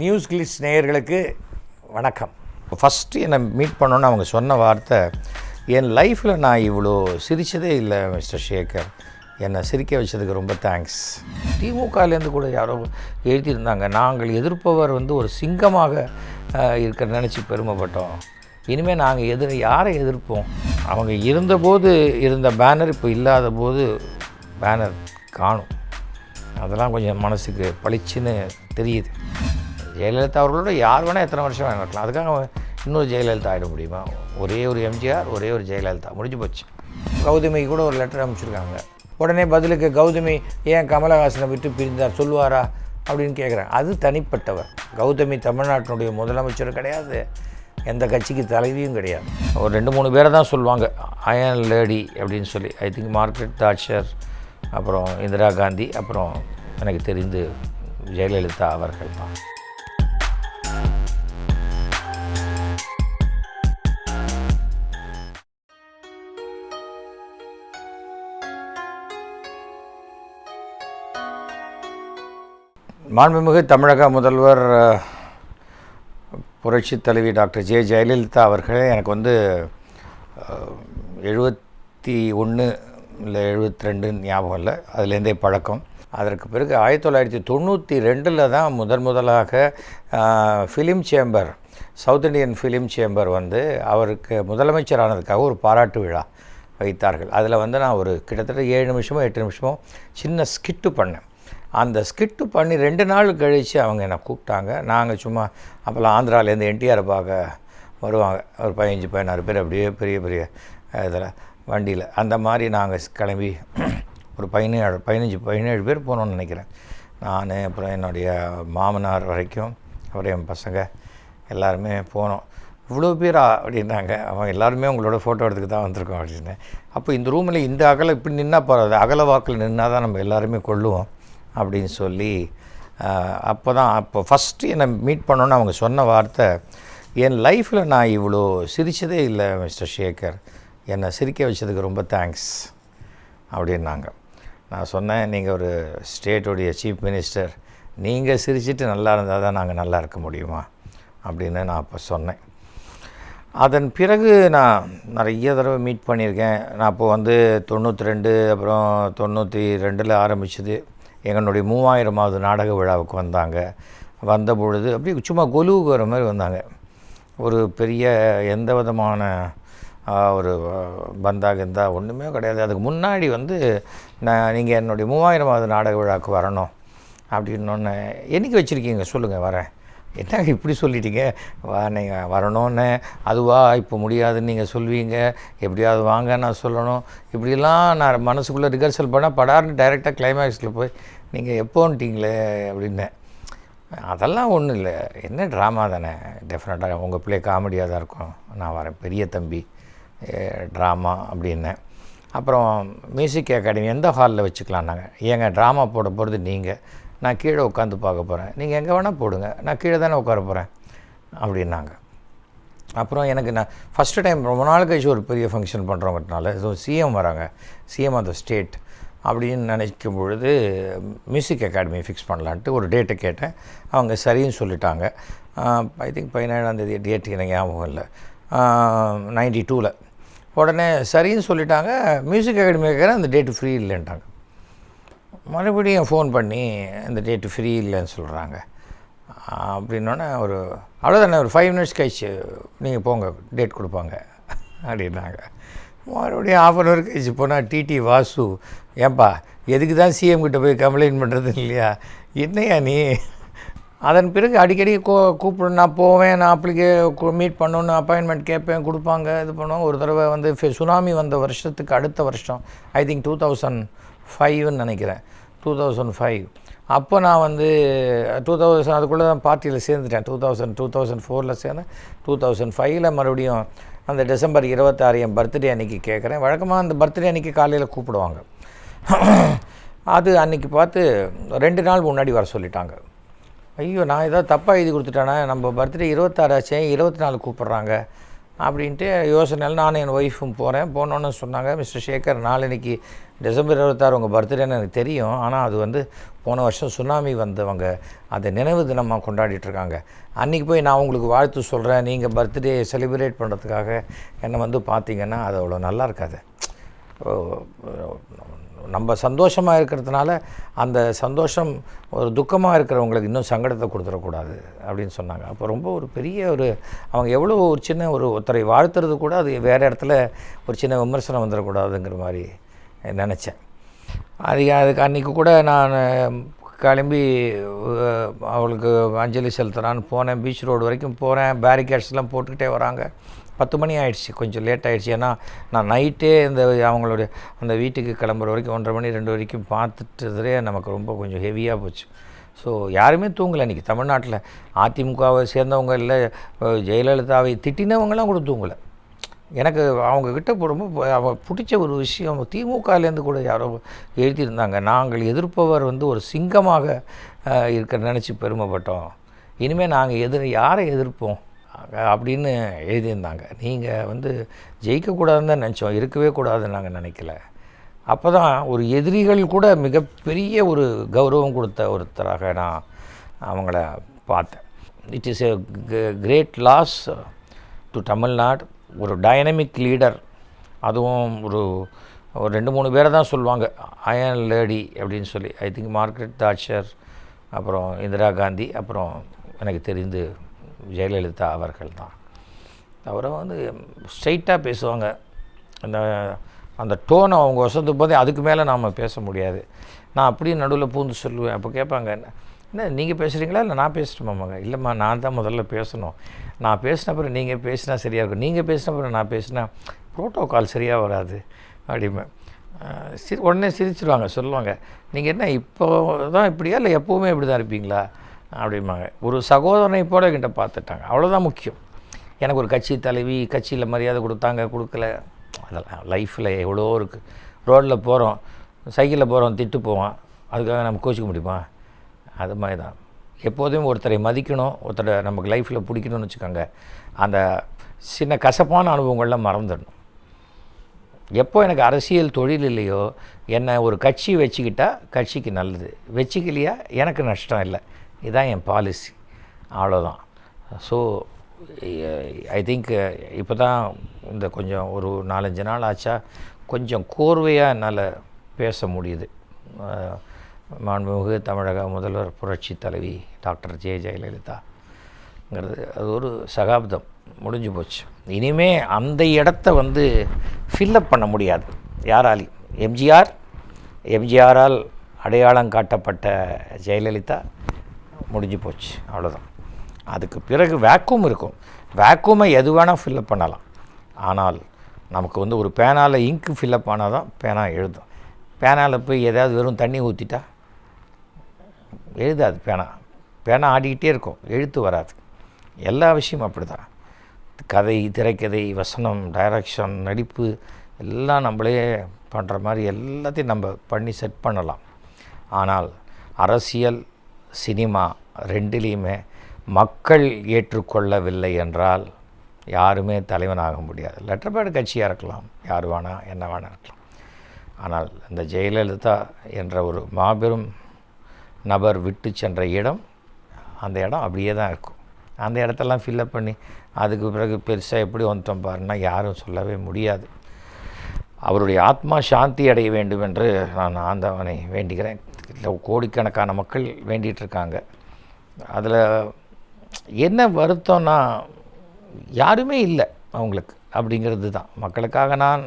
News Glitz நேயர்களுக்கு வணக்கம். First என்னை மீட் பண்ணோன்னு அவங்க சொன்ன வார்த்தை என் லைஃப்பில் நான் இவ்வளோ சிரித்ததே இல்லை மிஸ்டர் ஷேகர் என்னை சிரிக்க வச்சதுக்கு ரொம்ப தேங்க்ஸ் திமுகலேருந்து கூட யாரோ எழுதியிருந்தாங்க நாங்கள் எதிர்ப்பவர் வந்து ஒரு சிங்கமாக இருக்க நினச்சி பெருமைப்பட்டோம். இனிமேல் நாங்கள் எதிர யாரை எதிர்ப்போம்? அவங்க இருந்தபோது இருந்த பேனர் இப்போ இல்லாத போது பேனர் காணும். அதெல்லாம் கொஞ்சம் மனசுக்கு பளிச்சுன்னு தெரியுது. ஜெயலலிதா அவர்களோட யார் வேணால் எத்தனை வருஷம் வேணால் இருக்கலாம். அதுக்காக அவன் இன்னொரு ஜெயலலிதா ஆகிட முடியுமா? ஒரே ஒரு எம்ஜிஆர் ஒரே ஒரு ஜெயலலிதா. முடிஞ்சு போச்சு. கௌதமிக்கு கூட ஒரு லெட்டர் அனுப்பிச்சிருக்காங்க. உடனே பதிலுக்கு கௌதமி ஏன் கமலஹாசனை விட்டு பிரிந்தார்? சொல்லுவாரா? அப்படின்னு கேட்குறேன் அது தனிப்பட்டவர். கௌதமி தமிழ்நாட்டினுடைய முதலமைச்சர் கிடையாது. எந்த கட்சிக்கு தலைவியும் கிடையாது. ஒரு ரெண்டு மூணு பேரை தான் சொல்லுவாங்க. அயன் லேடி அப்படின்னு சொல்லி. ஐ திங்க் மார்க்கெட் தாட்சர் அப்புறம் இந்திரா காந்தி அப்புறம் எனக்கு தெரிந்து ஜெயலலிதா அவர்கள். தான் மாண்புமிகு தமிழக முதல்வர் புரட்சி தலைவி டாக்டர் ஜே. ஜெயலலிதா அவர்களே எனக்கு வந்து எழுபத்தி ஒன்று இல்லை எழுபத்தி ரெண்டு ஞாபகம் இல்லை. அதுலேருந்தே பழக்கம். அதற்கு பிறகு ஆயிரத்தி தொள்ளாயிரத்தி தொண்ணூற்றி ரெண்டில் தான் முதன் முதலாக film chamber south Indian film chamber வந்து அவருக்கு முதலமைச்சரானதுக்காக ஒரு பாராட்டு விழா வைத்தார்கள். அதில் வந்து நான் ஒரு கிட்டத்தட்ட ஏழு நிமிஷமோ எட்டு நிமிஷமோ சின்ன ஸ்கிட்டு பண்ணேன். அந்த ஸ்கிட்டு பண்ணி ரெண்டு நாள் கழித்து அவங்க என்னை கூப்பிட்டாங்க. நாங்கள் சும்மா அப்போல்லாம் ஆந்திராலேருந்து என்டிஆர் பார்க்க வருவாங்க. ஒரு பதினஞ்சு பதினாறு பேர் அப்படியே பெரிய பெரிய இதில் வண்டியில். அந்த மாதிரி நாங்கள் கிளம்பி ஒரு பதினேழு பதினஞ்சு பதினேழு பேர் போகணுன்னு நினைக்கிறேன். நான் அப்புறம் என்னுடைய மாமனார் வரைக்கும் அப்புறம் என் பசங்க எல்லாருமே போனோம். இவ்வளோ பேரா அப்படின்னாங்க. அவன் எல்லாருமே உங்களோட ஃபோட்டோ எடுத்துக்க தான் வந்திருக்கோம் அப்படின்னு. அப்போ இந்த ரூமில் இந்த அகல இப்படி நின்னா போகிறது அகல வாக்கில் நின்னா தான் நம்ம எல்லாருமே கொள்ளுவோம் அப்படின்னு சொல்லி அப்போ தான் அப்போ ஃபஸ்ட்டு என்னை மீட் பண்ணோன்னு அவங்க சொன்ன வார்த்தை என் லைஃப்பில் நான் இவ்வளோ சிரித்ததே இல்லை மிஸ்டர் ஷேகர் என்னை சிரிக்க வச்சதுக்கு ரொம்ப தேங்க்ஸ் அப்படின்னாங்க. நான் சொன்னேன் நீங்கள் ஒரு ஸ்டேட்டுடைய சீஃப் மினிஸ்டர் நீங்கள் சிரிச்சிட்டு நல்லா இருந்தால் தான் நாங்கள் நல்லா இருக்க முடியுமா? அப்படின்னு நான் அப்போ சொன்னேன். அதன் பிறகு நான் நிறைய தடவை மீட் பண்ணியிருக்கேன். நான் அப்போ வந்து தொண்ணூற்றி ரெண்டு அப்புறம் தொண்ணூற்றி ரெண்டில் ஆரம்பிச்சது. எங்களுடைய மூவாயிரமாவது நாடக விழாவுக்கு வந்தாங்க. வந்த பொழுது அப்படியே சும்மா கொலுவுக்கு வர மாதிரி வந்தாங்க. ஒரு பெரிய எந்த விதமான ஒரு பந்தாக பந்தா கிந்தா ஒன்றுமே கிடையாது. அதுக்கு முன்னாடி வந்து நான் நீங்கள் என்னுடைய மூவாயிரமாவது நாடக விழாவுக்கு வரணும் அப்படின்னொன்னே என்னைக்கு வச்சுருக்கீங்க? சொல்லுங்கள் வரேன். என்ன இப்படி சொல்லிட்டீங்க? வா நீங்கள் வரணும்னு. அதுவா இப்போ முடியாதுன்னு நீங்கள் சொல்வீங்க எப்படியாவது வாங்க நான் சொல்லணும். இப்படிலாம் நான் மனசுக்குள்ளே ரிஹர்சல் பண்ணால் படார்னு டைரெக்டாக கிளைமேக்ஸில் போய் நீங்கள் எப்போன்ட்டீங்களே அப்படின்னேன் அதெல்லாம் ஒன்றும் இல்லை. என்ன ட்ராமா தானே. டெஃபினட்டாக உங்கள் பிள்ளை காமெடியாக தான் இருக்கும். நான் வரேன் பெரிய தம்பி. ட்ராமா அப்படின்னேன் அப்புறம் மியூசிக் அகாடமி எந்த ஹாலில் வச்சுக்கலான்னாங்க ஏங்க ட்ராமா போட போகிறது நீங்கள் நான் கீழே உட்காந்து பார்க்க போகிறேன் நீங்கள் எங்கே வேணால் போடுங்க. நான் கீழே தானே உட்கார போகிறேன் அப்படின்னாங்க. அப்புறம் எனக்கு நான் ஃபஸ்ட்டு டைம் ரொம்ப நாள் கழிச்சு ஒரு பெரிய ஃபங்க்ஷன் பண்ணுறவங்கனால ஸோ சிஎம் வராங்க. சிஎம் ஆஃப் த ஸ்டேட் அப்படின்னு நினைக்கும் பொழுது மியூசிக் அகாடமி ஃபிக்ஸ் பண்ணலான்ட்டு ஒரு டேட்டை கேட்டேன். அவங்க சரின்னு சொல்லிட்டாங்க. ஐ திங்க் பதினேழாந்தேதி டேட் எனக்கு ஞாபகம் இல்லை. நைன்டி டூவில் உடனே சரின்னு சொல்லிட்டாங்க. மியூசிக் அகாடமி கேட்குற அந்த டேட்டு ஃப்ரீ இல்லைன்ட்டாங்க. மறுபடியும் ஃபோன் பண்ணி அந்த டேட்டு ஃப்ரீ இல்லைன்னு சொல்கிறாங்க அப்படின்னோடனே ஒரு அவ்வளோதானே ஒரு ஃபைவ் மினிட்ஸ் கழிச்சு நீங்கள் போங்க டேட் கொடுப்பாங்க. அப்படின்னாங்க. மறுபடியும் ஆஃப் அன் ஹவர் கழிச்சு போனால் டிடி வாசு ஏன்பா எதுக்கு தான் சிஎம் கிட்ட போய் கம்ப்ளைண்ட் பண்ணுறது இல்லையா? என்னையா நீ? அதன் பிறகு அடிக்கடி கூ கூப்பிடு நான் போவேன் நான் அப்ளிகே மீட் பண்ணணுன்னு அப்பாயின்மெண்ட் கேட்பேன் கொடுப்பாங்க இது பண்ணுவோம் ஒரு தடவை வந்து சுனாமி வந்த வருஷத்துக்கு அடுத்த வருஷம் ஐ திங்க் டூ தௌசண்ட் ஃபைவ்னு நினைக்கிறேன். டூ தௌசண்ட் ஃபைவ் அப்போ நான் வந்து டூ தௌசண்ட் அதுக்குள்ளே தான் பார்ட்டியில் சேர்ந்துட்டேன். டூ தௌசண்ட் டூ தௌசண்ட் ஃபோரில் சேர்ந்தேன். டூ தௌசண்ட் ஃபைவ்ல மறுபடியும் அந்த டிசம்பர் இருபத்தாறு என் பர்த்டே அன்றைக்கி கேட்குறேன். வழக்கமாக அந்த பர்த்டே அன்றைக்கி காலையில் கூப்பிடுவாங்க. அது அன்றைக்கி பார்த்து ரெண்டு நாள் முன்னாடி வர சொல்லிட்டாங்க. ஐயோ நான் ஏதோ தப்பாக எழுதி கொடுத்துட்டேனா? நம்ம பர்த்டே இருபத்தாறாச்சே இருபத்தி நாலு கூப்பிட்றாங்க? அப்படின்ட்டு யோசனையில் நானும் என் ஒய்ஃபும் போகிறேன் போனோன்னு சொன்னாங்க மிஸ்டர் சேகர் நாளன்னைக்கு டிசம்பர் இருபத்தாறு உங்கள் பர்த்டேன்னு எனக்கு தெரியும். ஆனால் அது வந்து போன வருஷம் சுனாமி வந்தவங்க. அதை நினைவு தினமாக கொண்டாடிட்டுருக்காங்க அன்றைக்கி போய் நான் உங்களுக்கு வாழ்த்து சொல்கிறேன் நீங்கள் பர்த்டே செலிப்ரேட் பண்ணுறதுக்காக என்னை வந்து பார்த்தீங்கன்னா அது அவ்வளோ நல்லா இருக்காது. நம்ம சந்தோஷமாக இருக்கிறதுனால அந்த சந்தோஷம் ஒரு துக்கமாக இருக்கிறவங்களுக்கு இன்னும் சங்கடத்தை கொடுத்துடக்கூடாது அப்படின்னு சொன்னாங்க. அப்போ ரொம்ப ஒரு பெரிய ஒரு அவங்க எவ்வளோ ஒரு சின்ன ஒரு ஒருத்தரை வாழ்த்துறது கூட அது வேறு இடத்துல ஒரு சின்ன விமர்சனம் வந்துடக்கூடாதுங்கிற மாதிரி நினச்சேன். அது அதுக்கு அன்றைக்கி கூட நான் கிளம்பி அவளுக்கு அஞ்சலி செலுத்துறான்னு போனேன். பீச் ரோடு வரைக்கும் போகிறேன் பேரிகேட்ஸ்லாம் போட்டுக்கிட்டே வராங்க. பத்து மணி ஆயிடுச்சு கொஞ்சம் லேட் ஆகிடுச்சு ஏன்னா நான் நைட்டே இந்த அவங்களுடைய அந்த வீட்டுக்கு கிளம்புற வரைக்கும் ஒன்றரை மணி ரெண்டு வரைக்கும் பார்த்துட்டதுலே நமக்கு ரொம்ப கொஞ்சம் ஹெவியாக போச்சு. ஸோ யாருமே தூங்கலை. இன்றைக்கி தமிழ்நாட்டில் அதிமுகவை சேர்ந்தவங்க இல்லை ஜெயலலிதாவை திட்டினவங்களாம் கூட தூங்கலை. எனக்கு அவங்கக்கிட்ட ரொம்ப அவங்க பிடிச்ச ஒரு விஷயம் திமுகலேருந்து கூட யாரோ எழுதியிருந்தாங்க. நாங்கள் எதிர்ப்பவர் வந்து ஒரு சிங்கமாக இருக்க நினச்சி பெருமைப்பட்டோம். இனிமேல் நாங்கள் எதிர் யாரை எதிர்ப்போம்? அப்படின்னு எழுதியிருந்தாங்க. நீங்கள் வந்து ஜெயிக்கக்கூடாதுன்னு தான் நினச்சோம் இருக்கவே கூடாதுன்னு நாங்கள் நினைக்கல. அப்போ தான் ஒரு எதிரிகள் கூட மிகப்பெரிய ஒரு கௌரவம் கொடுத்த ஒருத்தராக நான் அவங்கள பார்த்தேன். It is a great loss to Tamil Nadu ஒரு டைனமிக் லீடர் அதுவும் ஒரு ஒரு ரெண்டு மூணு பேரை தான் சொல்லுவாங்க. அயன் லேடி அப்படின்னு சொல்லி ஐ திங்க் மார்க்ரெட் தாட்சர் அப்புறம் இந்திரா காந்தி அப்புறம் எனக்கு தெரிந்து ஜெயலலிதா அவர்கள் தான். அவரை வந்து ஸ்ட்ரைட்டாக பேசுவாங்க. அந்த அந்த டோனை அவங்க வசந்து போதே அதுக்கு மேலே நாம் பேச முடியாது. நான் அப்படியே நடுவில் பூந்து சொல்லுவேன். அப்போ கேட்பாங்க என்ன நீங்கள் பேசுகிறீங்களா இல்லை நான் பேசட்டுமாமாங்க இல்லைம்மா நான் தான் முதல்ல பேசணும். நான் பேசின அப்புறம் நீங்கள் பேசினா சரியாக இருக்கும். நீங்கள் பேசின பிறகு நான் பேசினா ப்ரோட்டோகால் சரியாக வராது. அப்படிமே சிரி உடனே சிரிச்சிருவாங்க சொல்லுவாங்க. நீங்கள் என்ன இப்போ தான் இப்படியா? இல்லை எப்போவுமே இப்படி தான் இருப்பீங்களா? அப்படிம்பாங்க. ஒரு சகோதரனை போல என்கிட்ட பார்த்துட்டாங்க. அவ்வளோதான் முக்கியம். எனக்கு ஒரு கட்சி தலைவி கட்சியில் மரியாதை கொடுத்தாங்க கொடுக்கல. அதெல்லாம் லைஃப்பில் எவ்வளோ இருக்குது ரோட்டில் போகிறோம் சைக்கிளில் போகிறோம் திட்டு போவோம் அதுக்காக நம்ம கோச்சிக்க முடியுமா? அது மாதிரி தான். எப்போதும் ஒருத்தரை மதிக்கணும் ஒருத்தரை நமக்கு லைஃப்பில் பிடிக்கணும்னு வச்சுக்கோங்க. அந்த சின்ன கசப்பான அனுபவங்கள்லாம் மறந்துடணும். எப்போ எனக்கு அரசியல் தொழில் இல்லையோ என்னை ஒரு கட்சி வச்சுக்கிட்டால் கட்சிக்கு நல்லது. வச்சுக்கலையா? எனக்கு நஷ்டம் இல்லை. இதுதான் என் பாலிசி அவ்வளோதான் ஸோ ஐ திங்க் இப்போ தான் இந்த கொஞ்சம் ஒரு நாலஞ்சு நாள் ஆச்சா கொஞ்சம் கோர்வையாக என்னால் பேச முடியுது. மாண்புமிகு தமிழக முதல்வர் புரட்சி தலைவி டாக்டர் ஜெய ஜெயலலிதாங்கிறது. அது ஒரு சகாப்தம். முடிஞ்சு போச்சு. இனிமே அந்த இடத்த வந்து ஃபில்லப் பண்ண முடியாது. யாராலையும். எம்ஜிஆர் எம்ஜிஆரால் அடையாளம் காட்டப்பட்ட ஜெயலலிதா முடிஞ்சு போச்சு அவ்வளோதான் அதுக்கு பிறகு வேக்கூம் இருக்கும். வேக்கூமை எது வேணால் ஃபில்லப் பண்ணலாம். ஆனால் நமக்கு வந்து ஒரு பேனாவில் இங்க் ஃபில்லப் ஆனால் தான் பேனா எழுதும். பேனாவில் போய் எதாவது வெறும் தண்ணி ஊற்றிட்டா எழுதாது பேனா பேனா ஆடிக்கிட்டே இருக்கும். எழுத்து வராது. எல்லா விஷயமும் அப்படி தான் கதை திரைக்கதை வசனம் டைரக்ஷன் நடிப்பு எல்லாம் நம்மளே பண்ணுற மாதிரி எல்லாத்தையும் நம்ம பண்ணி செட் பண்ணலாம். ஆனால் அரசியல் சினிமா ரெண்டுலேயுமே மக்கள் ஏற்றுக்கொள்ளவில்லை என்றால் யாருமே தலைவனாக முடியாது. லெட்டர்பேடு கட்சியாக இருக்கலாம் யார் வேணா என்ன வேணா இருக்கலாம். ஆனால் இந்த ஜெயலலிதா என்ற ஒரு மாபெரும் நபர் விட்டு சென்ற இடம் அந்த இடம் அப்படியே தான் இருக்கும். அந்த இடத்தெல்லாம் ஃபில்லப் பண்ணி அதுக்கு பிறகு பெருசாக எப்படி வந்துட்டோம் பாருன்னா யாரும் சொல்லவே முடியாது. அவருடைய ஆத்மா சாந்தி அடைய வேண்டும் என்று நான் ஆண்டவனை வேண்டுகிறேன். இல்லை கோடிக்கணக்கான மக்கள் வேண்டிகிட்டு இருக்காங்க அதில் என்ன வருத்தம்னா யாருமே இல்லை அவங்களுக்கு அப்படிங்கிறது தான். மக்களுக்காக நான்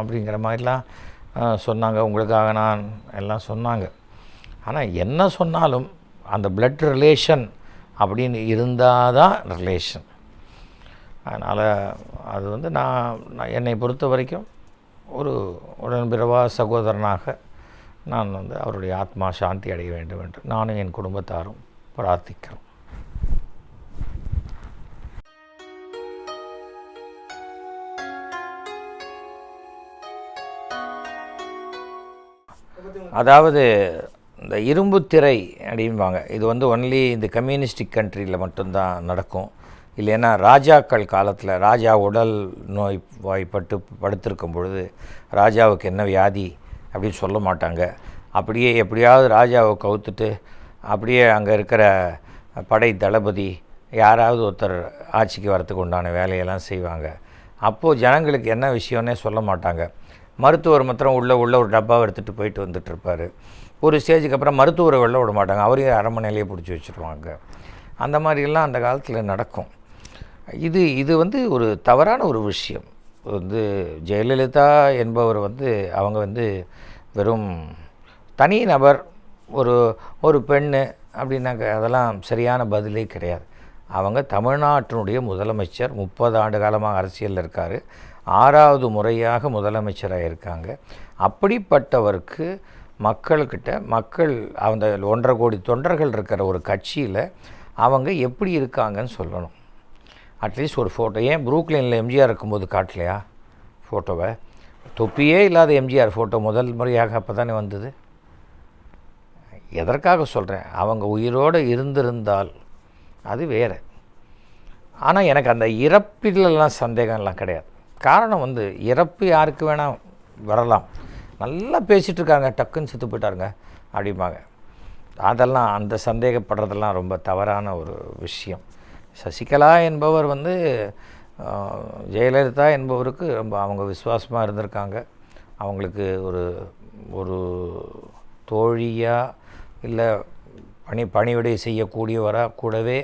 அப்படிங்கிற மாதிரிலாம் சொன்னாங்க உங்களுக்காக நான் எல்லாம் சொன்னாங்க. ஆனால் என்ன சொன்னாலும் அந்த பிளட் ரிலேஷன் அப்படின்னு இருந்தால் தான் ரிலேஷன் அதனால் அது வந்து நான் நான் என்னை பொறுத்த வரைக்கும் ஒரு உடன்பிறவா சகோதரனாக நான் வந்து அவருடைய ஆத்மா சாந்தி அடைய வேண்டும் என்று நானும் என் குடும்பத்தாரும் பிரார்த்திக்கிறோம். அதாவது இந்த இரும்பு திரை அப்படிம்பாங்க. இது வந்து ஒன்லி இந்த கம்யூனிஸ்டிக் கண்ட்ரியில் மட்டும்தான் நடக்கும். இல்லைன்னா ராஜாக்கள் காலத்தில் ராஜா உடல் நோய் வாய்ப்பட்டு படுத்திருக்கும் பொழுது ராஜாவுக்கு என்ன வியாதி? அப்படின்னு சொல்ல மாட்டாங்க. அப்படியே எப்படியாவது ராஜாவை கவுத்துட்டு அப்படியே அங்கே இருக்கிற படை தளபதி யாராவது ஒருத்தர் ஆட்சிக்கு வரத்துக்கு உண்டான வேலையெல்லாம் செய்வாங்க. அப்போது ஜனங்களுக்கு என்ன விஷயம்னே சொல்ல மாட்டாங்க. மருத்துவர் மாத்திரம் உள்ளே உள்ள ஒரு டப்பாவை எடுத்துகிட்டு போயிட்டு வந்துட்டு இருப்பார். ஒரு ஸ்டேஜுக்கு அப்புறம் மருத்துவரை வெளில விட மாட்டாங்க. அவரையும் அரண்மனையிலேயே பிடிச்சி வச்சுருவாங்க. அந்த மாதிரிலாம் அந்த காலத்தில் நடக்கும். இது இது வந்து ஒரு தவறான ஒரு விஷயம். வந்து ஜெயலலிதா என்பவர் வந்து அவங்க வந்து வெறும் தனி நபர் ஒரு ஒரு பெண் அப்படின்னாக்க அதெல்லாம் சரியான பதிலே கிடையாது. அவங்க தமிழ்நாட்டினுடைய முதலமைச்சர் முப்பது ஆண்டு காலமாக அரசியலில் இருக்கார். ஆறாவது முறையாக முதலமைச்சராக இருக்காங்க. அப்படிப்பட்டவருக்கு மக்கள்கிட்ட மக்கள் அந்த ஒன்றரை கோடி தொண்டர்கள் இருக்கிற ஒரு கட்சியில் அவங்க எப்படி இருக்காங்கன்னு சொல்லணும். அட்லீஸ்ட் ஒரு ஃபோட்டோ. ஏன் ப்ரூக்லைனில் எம்ஜிஆர் இருக்கும்போது காட்டலையா ஃபோட்டோவை? தொப்பியே இல்லாத எம்ஜிஆர் ஃபோட்டோ முதல் முறையாக அப்போ தானே வந்தது? எதற்காக சொல்கிறேன் அவங்க உயிரோடு இருந்திருந்தால் அது வேறு. ஆனால் எனக்கு அந்த இறப்பிலெல்லாம் சந்தேகம்லாம் கிடையாது. காரணம் வந்து இறப்பு யாருக்கு வேணால் வரலாம். நல்லா பேசிகிட்டு இருக்காங்க டக்குன்னு செத்து போயிட்டாருங்க. அப்படிம்பாங்க. அதெல்லாம் அந்த சந்தேகப்படுறதெல்லாம் ரொம்ப தவறான ஒரு விஷயம். சசிகலா என்பவர் வந்து ஜெயலலிதா என்பவருக்கு ரொம்ப அவங்க விசுவாசமாக இருந்திருக்காங்க. அவங்களுக்கு ஒரு ஒரு தோழியாக இல்லை பணி பணிவிடை செய்யக்கூடியவராக கூடவே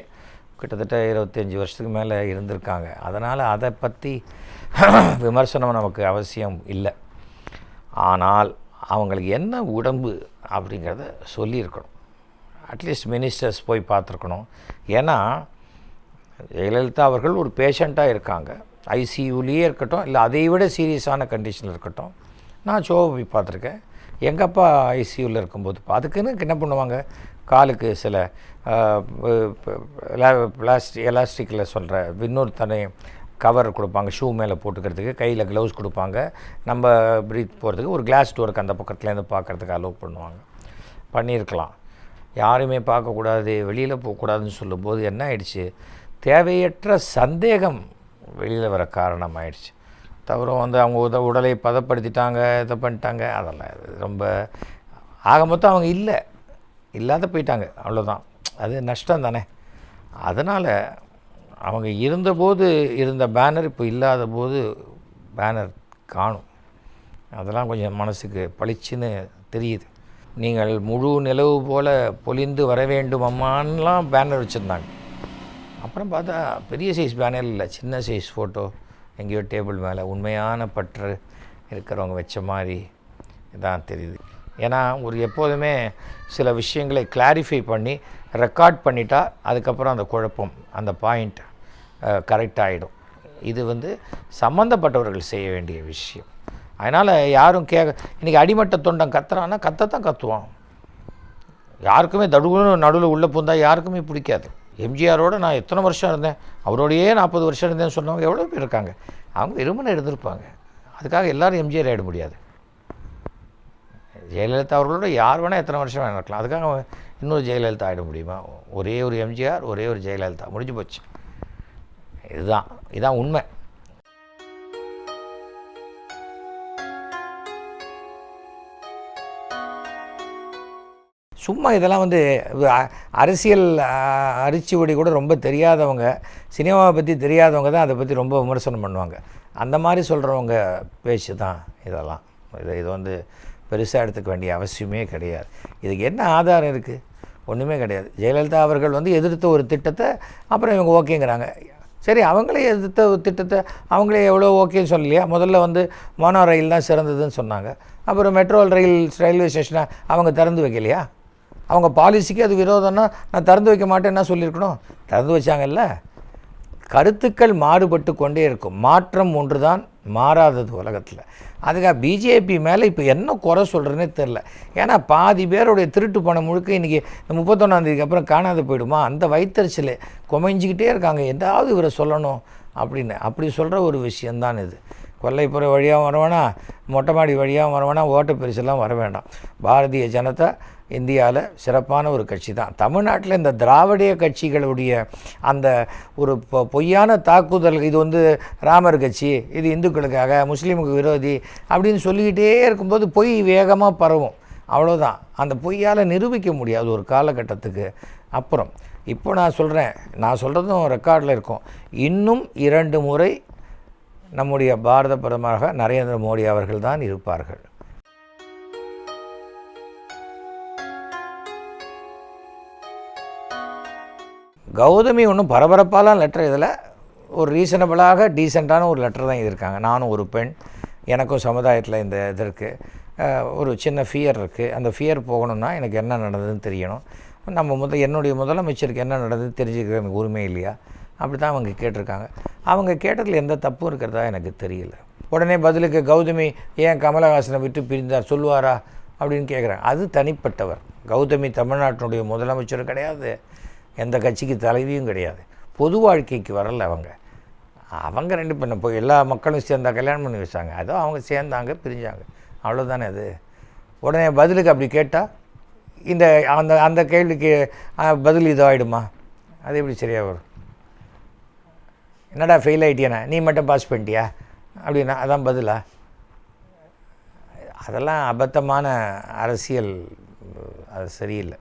கிட்டத்தட்ட இருபத்தஞ்சி வருஷத்துக்கு மேலே இருந்திருக்காங்க. அதனால் அதை பற்றி விமர்சனம் நமக்கு அவசியம் இல்லை. ஆனால் அவங்களுக்கு என்ன உடம்பு அப்படிங்கிறத சொல்லியிருக்கணும். அட்லீஸ்ட் மினிஸ்டர்ஸ் போய் பார்த்துருக்கணும். ஏன்னா ஜெயலலிதா அவர்கள் ஒரு பேஷண்ட்டாக இருக்காங்க. ஐசியூலேயே இருக்கட்டும் இல்லை அதை விட சீரியஸான கண்டிஷனில் இருக்கட்டும். நான் ஷோவை போய் பார்த்துருக்கேன். எங்கள் அப்பா ஐசியூவில் இருக்கும்போது அதுக்குன்னு என்ன பண்ணுவாங்க? காலுக்கு சில பிளாஸ்டிக் எலாஸ்டிக்கில் சொல்கிற இன்னொரு தனி கவர் கொடுப்பாங்க. ஷூ மேலே போட்டுக்கிறதுக்கு கையில் க்ளவுஸ் கொடுப்பாங்க. நம்ம ப்ரீத் போகிறதுக்கு ஒரு கிளாஸ் டோருக்கு அந்த பக்கத்துலேருந்து பார்க்குறதுக்கு அலோவ் பண்ணுவாங்க. பண்ணியிருக்கலாம். யாருமே பார்க்கக்கூடாது வெளியில் போகக்கூடாதுன்னு சொல்லும்போது என்ன ஆயிடுச்சு? தேவையற்ற சந்தேகம் வெளியில் வர காரணம் ஆயிடுச்சு தவிர வந்து அவங்க உத உடலை பதப்படுத்திட்டாங்க இதை பண்ணிட்டாங்க அதெல்லாம் ரொம்ப ஆக மொத்தம் அவங்க இல்லை. இல்லாத போயிட்டாங்க அவ்வளோதான் அது நஷ்டம் தானே. அதனால் அவங்க இருந்தபோது இருந்த பேனர் இப்போ இல்லாத போது பேனர் காணும். அதெல்லாம் கொஞ்சம் மனசுக்கு பளிச்சுன்னு தெரியுது. நீங்கள் முழு நிலவு போல பொலிந்து வர வேண்டும் அம்மான்லாம் பேனர் வச்சுருந்தாங்க. அப்புறம் பார்த்தா பெரிய சைஸ் பேனர் இல்லை சின்ன சைஸ் ஃபோட்டோ எங்கேயோ டேபிள் மேலே உண்மையான பற்று இருக்கிறவங்க வச்ச மாதிரி இதான் தெரியுது. ஏன்னா ஒரு எப்போதுமே சில விஷயங்களை கிளாரிஃபை பண்ணி ரெக்கார்ட் பண்ணிட்டா அதுக்கப்புறம் அந்த குழப்பம் அந்த பாயிண்ட் கரெக்ட் ஆகிடும் இது வந்து சம்மந்தப்பட்டவர்கள் செய்ய வேண்டிய விஷயம். அதனால் யாரும் கேட்க இன்றைக்கி அடிமட்ட தொண்டம் கத்துறான்னா கத்தத்தான் கத்துவான். யாருக்குமே தடுகுன்னு நடுவில் உள்ளே பூந்தால் யாருக்குமே பிடிக்காது. எம்ஜிஆரோடு நான் எத்தனை வருஷம் இருந்தேன் அவரோடையே நாற்பது வருஷம் இருந்தேன்னு சொன்னவங்க எவ்வளோ பேர் இருக்காங்க? அவங்க விரும்பின இருந்திருப்பாங்க. அதுக்காக எல்லோரும் எம்ஜிஆர் ஆகிட முடியாது. ஜெயலலிதா அவர்களோட யார் வேணால் எத்தனை வருஷம் வேணால் இருக்கலாம். அதுக்காக இன்னொரு ஜெயலலிதா ஆகிட முடியுமா? ஒரே ஒரு எம்ஜிஆர் ஒரே ஒரு ஜெயலலிதா. முடிஞ்சு போச்சு. இதுதான். இதுதான் உண்மை. சும்மா இதெல்லாம் வந்து அரசியல் அரிச்சுவடி கூட ரொம்ப தெரியாதவங்க சினிமாவை பற்றி தெரியாதவங்க தான் அதை பற்றி ரொம்ப விமர்சனம் பண்ணுவாங்க. அந்த மாதிரி சொல்கிறவங்க பேச்சு தான் இதெல்லாம். இது இது வந்து பெருசாக எடுத்துக்க வேண்டிய அவசியமே கிடையாது. இதுக்கு என்ன ஆதாரம் இருக்குது ஒன்றுமே கிடையாது. ஜெயலலிதா அவர்கள் வந்து எதிர்த்த ஒரு திட்டத்தை அப்புறம் இவங்க ஓகேங்கிறாங்க. சரி அவங்களே எதிர்த்த திட்டத்தை அவங்களே எவ்வளோ ஓகேன்னு சொல்லலையா? முதல்ல வந்து மோனோ ரயில் தான் சிறந்ததுன்னு சொன்னாங்க. அப்புறம் மெட்ரோ ரயில் ரயில்வே ஸ்டேஷனை அவங்க திறந்து வைக்கலையா? அவங்க பாலிசிக்கு அது விரோதம்னா நான் திறந்து வைக்க மாட்டேன் என்ன சொல்லியிருக்கணும்? திறந்து வச்சாங்கல்ல? கருத்துக்கள் மாறுபட்டு கொண்டே இருக்கும். மாற்றம் ஒன்று தான் மாறாதது உலகத்தில். அதுக்காக பிஜேபி மேலே இப்போ என்ன குறை சொல்கிறேன்னே தெரில ஏன்னா பாதி பேருடைய திருட்டு பணம் முழுக்க இன்றைக்கி இந்த முப்பத்தொன்னாந்தேதிக்கு அப்புறம் காணாது போயிடுமா? அந்த வயிற்றுச்சில் குமைஞ்சிக்கிட்டே இருக்காங்க. எதாவது இவரை சொல்லணும் அப்படின்னு. அப்படி சொல்கிற ஒரு விஷயந்தான் இது. கொல்லைப்புற வழியாகவும் வர மொட்டை மாடி வழியாகவும் வர ஓட்ட பெருசெல்லாம் வர வேண்டாம். பாரதிய ஜனதா இந்தியாவில் சிறப்பான ஒரு கட்சி தான். தமிழ்நாட்டில் இந்த திராவிடைய கட்சிகளுடைய அந்த ஒரு பொ- பொய்யான தாக்குதல் இது வந்து ராமர் கட்சி இது இந்துக்களுக்காக முஸ்லீமுக்கு விரோதி அப்படின்னு சொல்லிக்கிட்டே இருக்கும்போது பொய் வேகமாக பரவும். அவ்வளோதான் அந்த பொய்யால் நிரூபிக்க முடியாது ஒரு காலகட்டத்துக்கு அப்புறம். இப்போ நான் சொல்கிறேன் நான் சொல்கிறதும் ரெக்கார்டில் இருக்கும். இன்னும் இரண்டு முறை நம்முடைய பாரத பிரதமராக நரேந்திர மோடி அவர்கள் தான் இருப்பார்கள். கௌதமி ஒன்றும் பரபரப்பாலாம் லெட்டர் இதில் ஒரு ரீசனபிளாக டீசெண்டான ஒரு லெட்டர் தான் எழுதியிருக்காங்க. நானும் ஒரு பெண் எனக்கும் சமுதாயத்தில் இந்த இது இருக்குது ஒரு சின்ன ஃபியர் இருக்குது அந்த ஃபியர் போகணும்னா எனக்கு என்ன நடந்ததுன்னு தெரியணும். நம்ம முத என்னுடைய முதலமைச்சருக்கு என்ன நடந்ததுன்னு தெரிஞ்சுக்கிற எனக்கு உரிமை இல்லையா? அப்படி தான் அவங்க கேட்டிருக்காங்க. அவங்க கேட்டதில் எந்த தப்பும் இருக்கிறதா எனக்கு தெரியல. உடனே பதிலுக்கு கௌதமி ஏன் கமலஹாசனை விட்டு பிரிந்தார்? சொல்லுவாரா? அப்படின்னு கேட்குறாங்க அது தனிப்பட்டவர். கௌதமி தமிழ்நாட்டினுடைய முதலமைச்சர் கிடையாது. எந்த கட்சிக்கு தலைவியும் கிடையாது. பொது வாழ்க்கைக்கு வரல அவங்க. அவங்க ரெண்டு பண்ண போய் எல்லா மக்களும் சேர்ந்தா கல்யாணம் பண்ணி வச்சாங்க. அதோ அவங்க சேர்ந்தாங்க பிரிஞ்சாங்க. அவ்வளோதானே அது? உடனே பதிலுக்கு அப்படி கேட்டால் இந்த அந்த அந்த கேள்விக்கு பதில் இதாகிடுமா அது எப்படி சரியாக வரும்? என்னடா ஃபெயில் ஆகிட்டியாண்ணா நீ மட்டும் பாஸ் பண்ணிட்டியா? அப்படின்னா அதான் பதிலா? அதெல்லாம் அபத்தமான அரசியல் அது சரியில்லை.